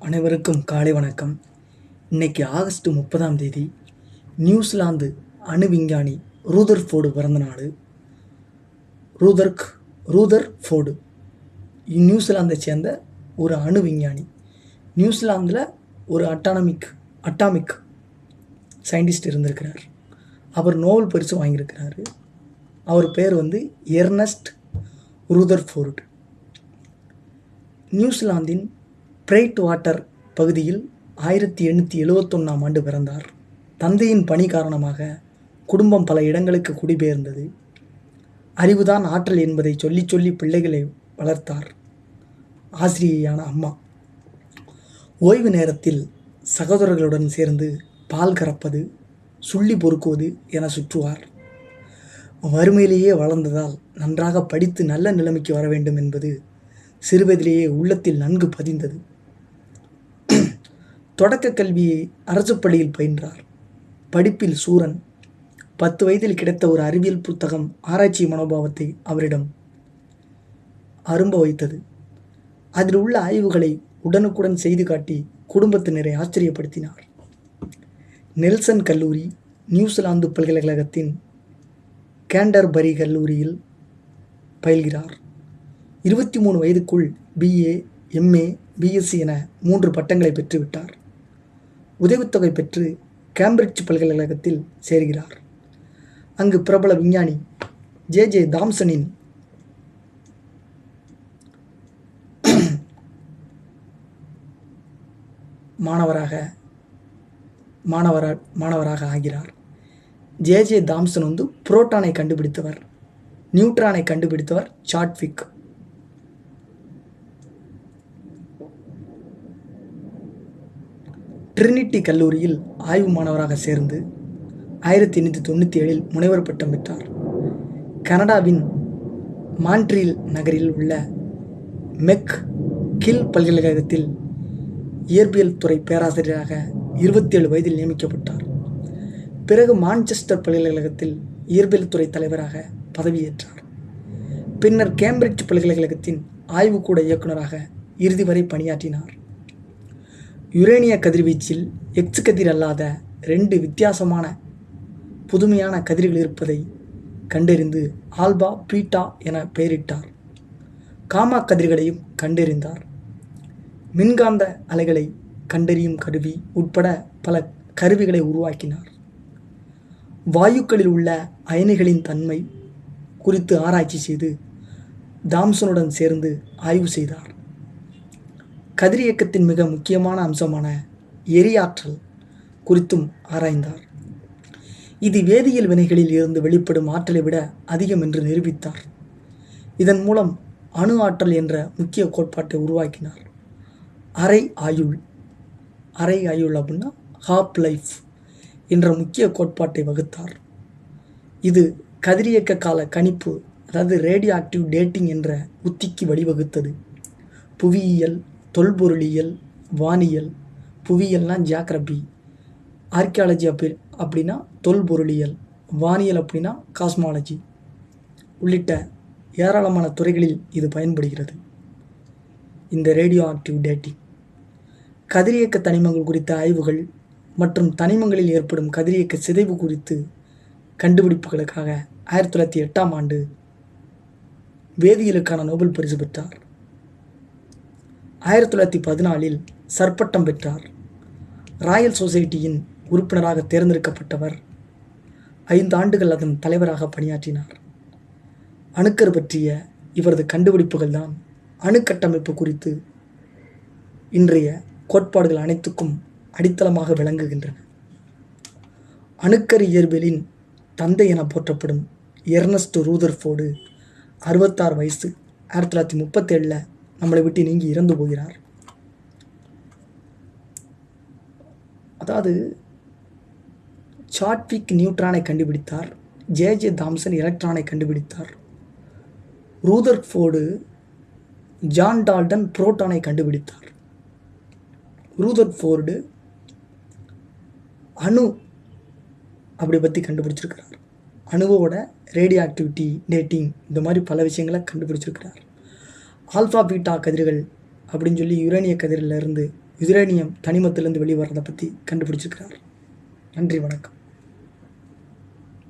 அனைவருக்கும் காலை வணக்கம். இன்னைக்கு ஆகஸ்ட் முப்பதாம் தேதி நியூசிலாந்து அணு விஞ்ஞானி ரூதர் ஃபோர்டு பிறந்த நாடு ரூதர்க் ரூதர் ஃபோர்டு. நியூசிலாந்தை சேர்ந்த ஒரு அணு விஞ்ஞானி. நியூசிலாந்தில் ஒரு அட்டானமிக் அட்டாமிக் சயின்டிஸ்ட் இருந்திருக்கிறார். அவர் நோபல் பரிசு வாங்கியிருக்கிறாரு. அவர் பேர் வந்து எர்னஸ்ட் ரூதர் ஃபோர்டு. நியூசிலாந்தின் பிரைட் வாட்டர் பகுதியில் ஆயிரத்தி எண்ணூற்றி எழுவத்தொன்னாம் ஆண்டு பிறந்தார். தந்தையின் பணி காரணமாக குடும்பம் பல இடங்களுக்கு குடிபெயர்ந்தது. அறிவுதான் ஆற்றல் என்பதை சொல்லி சொல்லி பிள்ளைகளை வளர்த்தார். ஆசிரியையான அம்மா. ஓய்வு நேரத்தில் சகோதரர்களுடன் சேர்ந்து பால் கறப்பது சுள்ளி பொறுக்குவது என சுற்றுவார். வறுமையிலேயே வளர்ந்ததால் நன்றாக படித்து நல்ல நிலைமைக்கு வர வேண்டும் என்பது சிறுவயதிலேயே உள்ளத்தில் நன்கு பதிந்தது. தொடக்க கல்வியை அரசு பள்ளியில் பயின்றார். படிப்பில் சூரன் பத்து வயதில் கிடைத்த ஒரு அறிவியல் புத்தகம் ஆராய்ச்சி மனோபாவத்தை அவரிடம் அரும்ப வைத்தது. அதில் உள்ள ஆய்வுகளை உடனுக்குடன் செய்து காட்டி குடும்பத்தினரை ஆச்சரியப்படுத்தினார். நெல்சன் கல்லூரி நியூசிலாந்து பல்கலைக்கழகத்தின் கேண்டர்பரி கல்லூரியில் பயில்கிறார். இருபத்தி மூணு வயதுக்குள் பிஏ எம்ஏ பிஎஸ்சி என மூன்று பட்டங்களை பெற்றுவிட்டார். உதவித்தொகை பெற்று கேம்பிரிட்ஜ் பல்கலைக்கழகத்தில் சேர்கிறார். அங்கு பிரபல விஞ்ஞானி ஜே. ஜே. தாம்சனின் மாணவராக மாணவராக மாணவராக ஆகிறார். ஜே. ஜே. தாம்சன் வந்து புரோட்டானை கண்டுபிடித்தவர் நியூட்ரானை கண்டுபிடித்தவர் சாட்விக். ட்ரினிட்டி கல்லூரியில் ஆய்வு மாணவராக சேர்ந்து ஆயிரத்தி எண்ணூற்றி தொண்ணூற்றி ஏழில் முனைவர் பட்டம் பெற்றார். கனடாவின் மான்ட்ரீல் நகரில் உள்ள மெக் கில் பல்கலைக்கழகத்தில் இயற்பியல் துறை பேராசிரியராக இருபத்தி ஏழு வயதில் நியமிக்கப்பட்டார். பிறகு மான்செஸ்டர் பல்கலைக்கழகத்தில் இயற்பியல் துறை தலைவராக பதவியேற்றார். பின்னர் கேம்பிரிட்ஜ் பல்கலைக்கழகத்தின் ஆய்வுக்கூட இயக்குநராக இறுதி வரை பணியாற்றினார். யுரேனிய கதிர்வீச்சில் எக்ஸ் கதிர் அல்லாத ரெண்டு வித்தியாசமான புதுமையான கதிர்கள் இருப்பதை கண்டறிந்து ஆல்பா பீட்டா என பெயரிட்டார். காமா கதிர்களையும் கண்டறிந்தார். மின்காந்த அலைகளை கண்டறியும் கருவி உட்பட பல கருவிகளை உருவாக்கினார். வாயுக்களில் உள்ள அயனிகளின் தன்மை குறித்து ஆராய்ச்சி செய்து தாம்சனுடன் சேர்ந்து ஆய்வு செய்தார். கதிரியக்கத்தின் மிக முக்கியமான அம்சமான எரியாற்றல் குறித்தும் ஆராய்ந்தார். இது வேதியியல் வினைகளில் இருந்து வெளிப்படும் ஆற்றலை விட அதிகம் என்று நிரூபித்தார். இதன் மூலம் அணு ஆற்றல் என்ற முக்கிய கோட்பாட்டை உருவாக்கினார். அரை ஆயுள் அரை ஆயுள் அப்படின்னா ஹாப் லைஃப் என்ற முக்கிய கோட்பாட்டை வகுத்தார். இது கதிரியக்க கால கணிப்பு அதாவது ரேடியோ ஆக்டிவ் டேட்டிங் என்ற உத்திக்கு வழிவகுத்தது. புவியியல் தொல்பொருளியல் வானியல் புவியியல்னா ஜியாகிரபி ஆர்கியாலஜி அப்படி அப்படின்னா தொல்பொருளியல் வானியல் அப்படின்னா காஸ்மாலஜி உள்ளிட்ட ஏராளமான துறைகளில் இது பயன்படுகிறது. இந்த ரேடியோ ஆக்டிவ் டேட்டிங் கதிரியக்க தனிமங்கள் குறித்த ஆய்வுகள் மற்றும் தனிமங்களில் ஏற்படும் கதிரியக்க சிதைவு குறித்து கண்டுபிடிப்புகளுக்காக ஆயிரத்தி தொள்ளாயிரத்தி எட்டாம் ஆண்டு வேதியியலுக்கான நோபல் பரிசு பெற்றார். ஆயிரத்தி தொள்ளாயிரத்தி பதினாலில் சர்ப்பட்டம் பெற்றார். ராயல் சொசைட்டியின் உறுப்பினராக தேர்ந்தெடுக்கப்பட்டவர் ஐந்து ஆண்டுகள் அதன் தலைவராக பணியாற்றினார். அணுக்கர் பற்றிய இவரது கண்டுபிடிப்புகள் தான் அணுக்கட்டமைப்பு குறித்து இன்றைய கோட்பாடுகள் அனைத்துக்கும் அடித்தளமாக விளங்குகின்றன. அணுக்கர் இயற்பியலின் தந்தை என போற்றப்படும் எர்னஸ்ட் ரூதர்ஃபோர்டு அறுபத்தாறு வயசு ஆயிரத்தி தொள்ளாயிரத்தி முப்பத்தேழில் நம்மளை விட்டு நீங்கி இறந்து போகிறார். அதாவது சாட்விக் நியூட்ரானை கண்டுபிடித்தார். ஜே ஜே தாம்சன் எலக்ட்ரானை கண்டுபிடித்தார். ரூதர்ஃபோர்டு ஜான் டால்டன் புரோட்டானை கண்டுபிடித்தார். ரூதர்ஃபோர்டு அணு அப்படி பற்றி கண்டுபிடிச்சிருக்கிறார். அணுவோட ரேடியோ ஆக்டிவிட்டி டேட்டிங் இந்த மாதிரி பல விஷயங்களை கண்டுபிடிச்சிருக்கிறார். ஆல்ஃபா பீட்டா கதிர்கள் அப்படின்னு சொல்லி யுரேனிய கதிரிலிருந்து யுரேனியம் தனிமத்திலேருந்து வெளிவரதை பற்றி கண்டுபிடிச்சிருக்கிறார். நன்றி வணக்கம்.